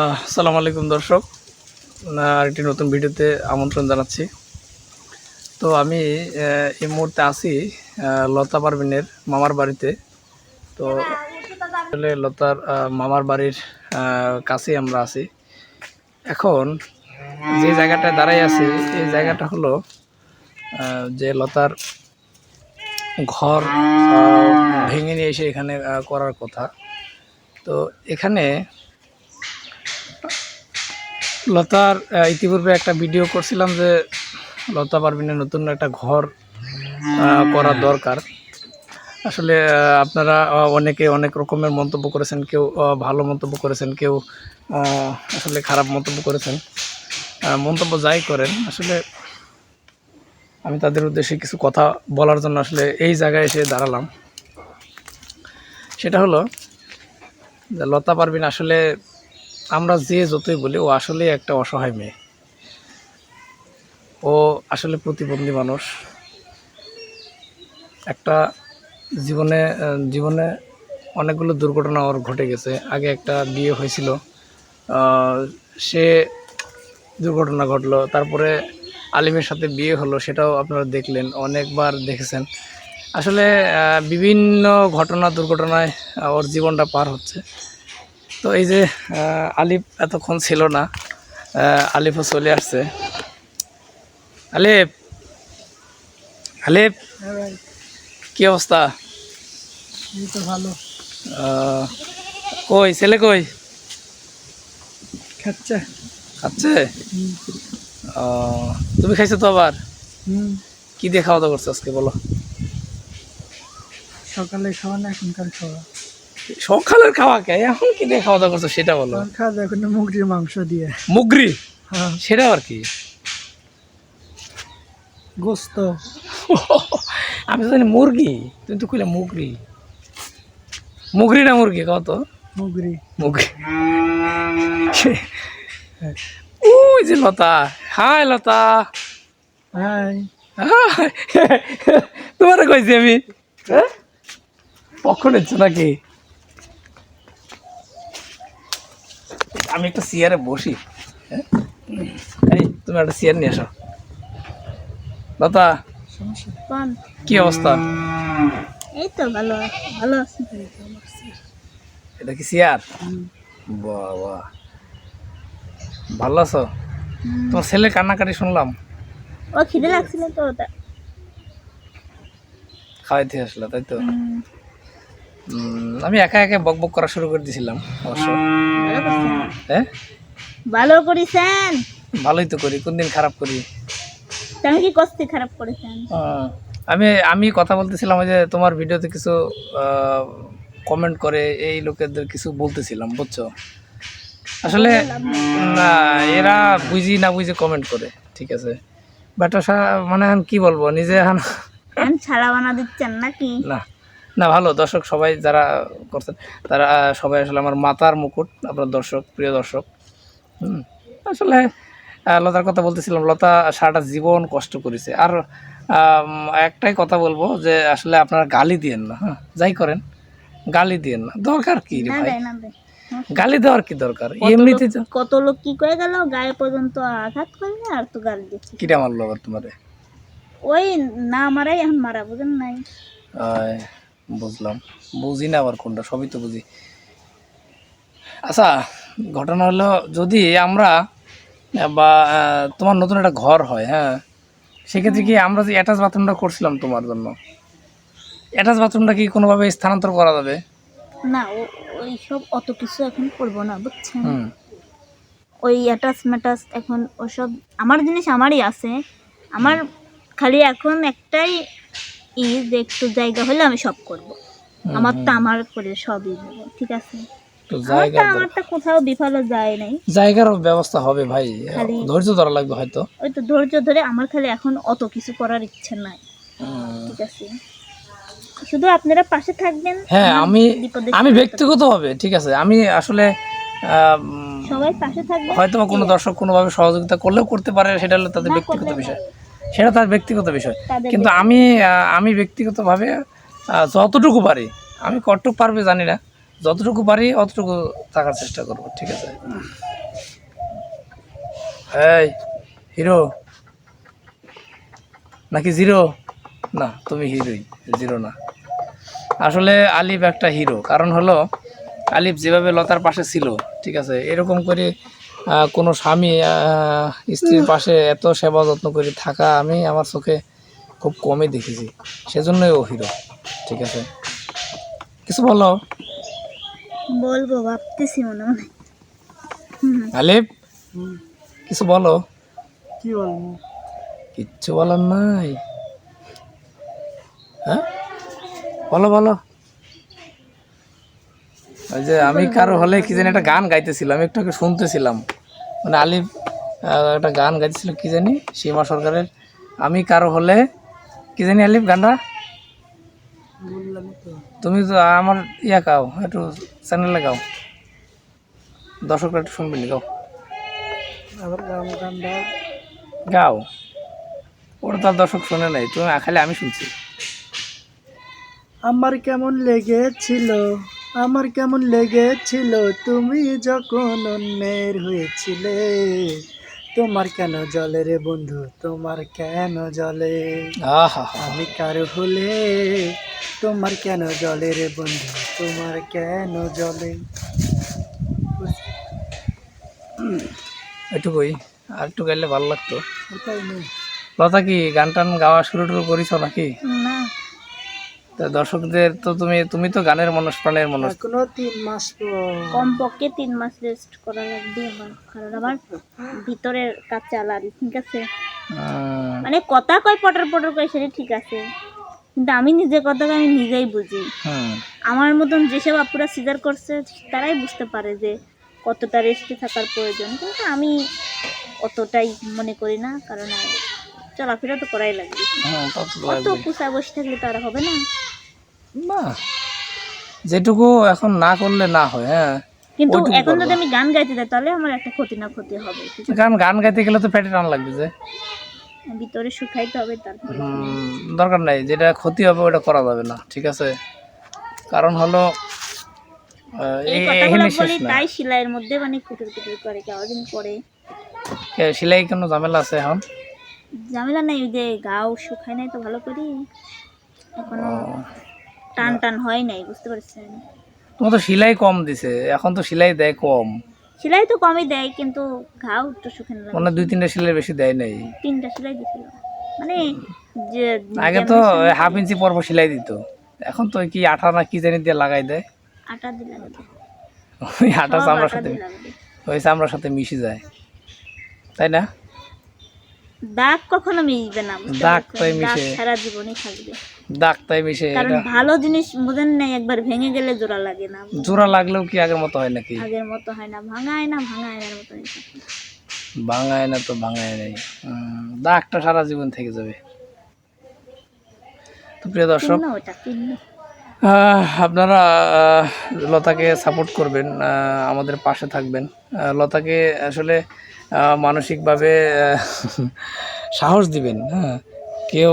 আসসালামু আলাইকুম দর্শক। আর একটি নতুন ভিডিওতে আমন্ত্রণ জানাচ্ছি। তো আমি এই মুহূর্তে আছি লতা পারভিনের মামার বাড়িতে। তো আসলে লতার মামার বাড়ির কাছেই আমরা আছি। এখন যে জায়গাটায় দাঁড়াই আছি, এই জায়গাটা হলো যে লতার ঘর ভেঙে নিয়ে এসে এখানে করার কথা। তো এখানে লতার ইতিপূর্বে একটা ভিডিও করছিলাম যে লতা পারভিনের নতুন একটা ঘর করা দরকার। আসলে আপনারা অনেকে অনেক রকমের মন্তব্য করেছেন কেউ ভালো মন্তব্য করেছেন কেউ আসলে খারাপ মন্তব্য করেছেন। মন্তব্য যাই করেন আসলে আমি তাদের উদ্দেশ্যে কিছু কথা বলার জন্য আসলে এই জায়গায় এসে দাঁড়ালাম। সেটা হলো যে লতা পারভিন আসলে আমরা যে যতই বলি, ও আসলে একটা অসহায় মেয়ে। ও আসলে প্রতিবন্ধী মানুষ। একটা জীবনে জীবনে অনেকগুলো দুর্ঘটনা ওর ঘটে গেছে। আগে একটা বিয়ে হয়েছিল সে দুর্ঘটনা ঘটলো। তারপরে আলিমের সাথে বিয়ে হলো, সেটাও আপনারা দেখলেন, অনেকবার দেখেছেন। আসলে বিভিন্ন ঘটনা দুর্ঘটনায় ওর জীবনটা পার হচ্ছে। তো এই যে আলিফ এতক্ষণ ছিল না আলিফও চলে আসছে। আলিফ আলিফ কি অবস্থা? ভালো। কই ছেলে কই? খাচ্ছে। খাচ্ছে? আহ, তুমি খাইছো তো আবার? কি দিয়ে খাওয়া দাওয়া করছ আজকে বলো? সকালে খাওয়া না এখনকার খাওয়া? সকালের খাওয়া কে? এখন কি দিয়ে খাওয়া দাওয়া করছ সেটা বলো। খাওয়া দাওয়া মুগরির মাংস দিয়ে। মুগরি? হ্যাঁ। সেটা আর কি? গোস্ত। আমি তো জানি মুরগি। তুমি তো কইলে মুগরি। মুগরি না মুরগি? কত মুগরি। মুগরি। ওই যে Lata. Hi Lata. Hi hi. তোমার কইছি আমি। হ্যাঁ? পক্ষ নিচ্ছ নাকি? আমি একটা চেয়ারে বসি। হ্যাঁ? এই তুমি একটা চেয়ার নিয়ে আসো লতা কি অবস্থা? এই তো ভালো ভালো আছি। এটা কি চেয়ার বাবা। ভালো আছো? তোমার ছেলে কান্নাকাটি শুনলাম। ও খিদে লাগছিল তো ওটা। খাওয়াইতে আসলো তাই তো? আমি একা একা বক বক করা শুরু করে দিয়েছিলাম অবশ্য। হ্যাঁ? ভালো করেছেন? ভালোই তো করি কোন দিন খারাপ করি? তুমি কি কস্তি খারাপ করেছেন? আমি আমি কথা বলতেছিলাম যে তোমার ভিডিওতে কিছু কমেন্ট করে এই লোকেদের কিছু বলতেছিলাম বুঝছ? আসলে না এরা বুঝি না বুঝে কমেন্ট করে ঠিক আছে? বাট মানে কি বলব নিজে এখন এখন ছাড়া বানা দিচ্ছেন নাকি? না। না ভালো। দর্শক সবাই যারা করছেন তারা সবাই আসলে আমার মাতার মুকুট আপনার দর্শক প্রিয় দর্শক। হুম আসলে লতার কথা বলতেছিলাম লতা সারাটা জীবন কষ্ট করেছে। আর একটাই কথা বলব যে আসলে আপনারা গালি দিয়েন না হ্যাঁ যাই করেন গালি দিয়েন না। দরকার কি রে ভাই? গালি দেওয়ার কি দরকার? এমনিতে কত লোক কি করে গেল গায়ে পর্যন্ত আঘাত করবে আর তো গাল দিচ্ছে। কিটা মারলো আবার তোমারে? ওই না মারাই এখন মারা বুঝেন নাই? বুঝলাম। বুঝি না আবার কোনটা সবই তো বুঝি। আচ্ছা ঘটনা হলো যদি আমরা বা তোমার নতুন একটা ঘর হয় হ্যাঁ সেক্ষেত্রে কি আমরা যে অ্যাটাচ বাথরুমটা করছিলাম তোমার জন্য অ্যাটাচ বাথরুমটা কি কোনোভাবে স্থানান্তর করা যাবে? না ওই সব অত কিছু এখন করব না বুঝছেন? ওই অ্যাটাচ ম্যাটাচ এখন ওসব আমার জিনিস আমারই আছে। আমার খালি এখন একটাই যে একটু জায়গা হলে আমি সব করব। আমার তো আমার করে সবই নেব ঠিক আছে? তো আমার জায়গা তো আমার তো কোথাও বিফলে যায় নাই। জায়গার ব্যবস্থা হবে ভাই ধৈর্য ধরা লাগবে হয়তো। ওই তো ধৈর্য ধরে আমার খালি এখন অত কিছু করার ইচ্ছে নাই ঠিক আছে? শুধু আপনারা পাশে থাকবেন হ্যাঁ আমি আমি ব্যক্তিগতভাবে ঠিক আছে? আমি আসলে সবাই পাশে থাকবেন হয়তো বা কোনো দর্শক কোনোভাবে সহযোগিতা করলেও করতে পারে সেটা হলো তাদের ব্যক্তিগত বিষয়। সেটা তার ব্যক্তিগত বিষয়। কিন্তু আমি আমি ব্যক্তিগতভাবে যতটুকু পারি আমি কতটুকু পারবে জানি না যতটুকু পারি অতটুকু থাকার চেষ্টা করব ঠিক আছে? এই হিরো। নাকি জিরো? না তুমি হিরোই জিরো না। আসলে আলিফ একটা হিরো কারণ হলো আলিফ যেভাবে লতার পাশে ছিল ঠিক আছে? এরকম করে কোনো স্বামী স্ত্রীর পাশে এত সেবা যত্ন করে থাকা আমি আমার চোখে খুব কমই দেখেছি। সেজন্যই ও হিরো ঠিক আছে? কিছু বলো? বলব ভাবতেছি মনে মনে। আলিফ কিছু বলো? কি বলব? কিচ্ছু বলার নাই। হ্যাঁ? বলো বলো। ওই যে আমি কারও হলে কি জানি একটা গান গাইতেছিলাম, একটু আগে শুনতেছিলাম। মানে আলিফ একটা গান গাইতেছিল, কি জানি, সীমা সরকারের। আমি কারও হলে, কি জানি আলিফ গানটা? তুমি তো আমার ইয়া গাও, একটু চ্যানেলে গাও। দর্শকরা একটু শুনবেন গাও। গাও। ওটা তার দর্শক শুনে নাই, তুমি, খালি আমি শুনছি। আমার কেমন লেগেছিল? আমার কেমন লেগেছিল? তুমি যখন অন্যের হয়েছিলে। তোমার কেন জলে রে বন্ধু? তোমার কেন জলে? আমি কারও হলে তোমার কেন জলে রে বন্ধু? তোমার কেন জলে? এটুকুই আর একটু গাইলে ভালো লাগতো। লতা কি গান টান গাওয়া শুরু টুরু করিস নাকি তা দর্শকদের তো তুমি তুমি তো গানের মানুষ প্রাণের মানুষ এখনও তিন মাস কমপক্ষে তিন মাস রেস্ট করা লাগবে আমার কারণ আমার ভিতরের কাজ চালারি ঠিক আছে? মানে কথা কয় পটর পটর কয় সেটা ঠিক আছে। কিন্তু আমি নিজে কথা আমি নিজেই বুঝি। আমার মতন যেসব আপুরা সিজার করছে তারাই বুঝতে পারে যে কতটা রেস্টে থাকার প্রয়োজন। কিন্তু আমি অতটাই মনে করি না কারণ চলাফেরা তো করাই লাগবে। তো অত। কুসায় বসে থাকলে তো আর হবে না। না যেটুকু এখন না করলে না হয় হ্যাঁ। কিন্তু এখন যদি আমি গান গাইতে যাই তাহলে আমার একটা ক্ষতি না ক্ষতি হবে। কারণ গান গাইতে গেলে তো পেটে টান লাগবে যে। ভিতরে শুকাইতে হবে তারপরে দরকার নাই যেটা ক্ষতি হবে ওটা করা যাবে না ঠিক আছে? কারণ হলো আহ, এই এই- কথাগুলো বলি তাই সেলাইয়ের মধ্যে মানে কুটুর কুটুর করে কেমন করে। সেলাই কোনো ঝামেলা আছে এখন? ঝামেলা নাই যে গাও শুকায় নাই তো ভালো করি। এখনও টান টান হয় নাই বুঝতে পারছেন? তোমার তো সেলাই কম দিছে এখন তো সেলাই দেয় কম। সেলাই তো কমই দেয় কিন্তু ঘাও একটু শুকানো লাগে মানে দুই তিনটা সেলাই বেশি দেয় নাই। তিনটা সেলাই দিছিল। মানে যে আগে তো হাফ ইঞ্চি পর পর সেলাই দিত। এখন তো কি আঠা না কি জানি দিয়ে লাগাই দেয়। আটা দিলে লাগে ওই আটা চামড়ার সাথে ওই চামড়ার সাথে মিশে যায়। তাই না? দাগ কখনো মিশবে না দাগ তাই মিশে। সারা জীবনই থাকবে। দাগ তাই মিশে কারণ ভালো জিনিস বোঝেন না একবার ভেঙে গেলে জোড়া লাগে না জোড়া লাগলেও কি আগের মতো হয় নাকি? আগের মতো হয় না ভাঙায় না ভাঙায় না মতো ভাঙায় না তো ভাঙায় নাই। দাগটা সারা জীবন থেকে যাবে। তো প্রিয় দর্শক আপনারা লতাকে সাপোর্ট করবেন আমাদের পাশে থাকবেন। লতাকে আসলে মানসিকভাবে সাহস দিবেন হ্যাঁ। কেউ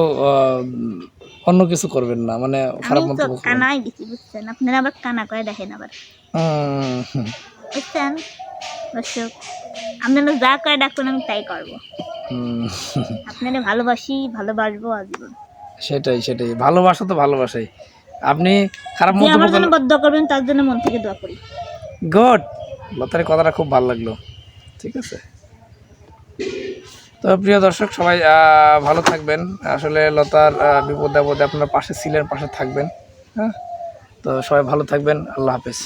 অন্য কিছু করবেন না মানে খারাপ মন্তব্য করবেন না। কানাই দিছি বুঝছেন? আপনারা আবার কানা করে দেখেন আবার। বুঝছেন? দর্শক আপনারা যা করে ডাকবেন আমি তাই করব। আপনারা ভালোবাসি ভালোবাসবো আজীবন। সেটাই সেটাই। ভালোবাসা তো ভালোবাসাই। আপনি খারাপ মন্তব্য আমার জন্য দোয়া করবেন তার জন্য মন থেকে দোয়া করি। গুড লতার কথাটা খুব ভালো লাগল। ঠিক আছে? তো প্রিয় দর্শক সবাই ভালো থাকবেন। আসলে লতার বিপদ বিপদে আপদে আপনার পাশে ছিলেন পাশে থাকবেন হ্যাঁ? তো সবাই ভালো থাকবেন। আল্লাহ হাফেজ।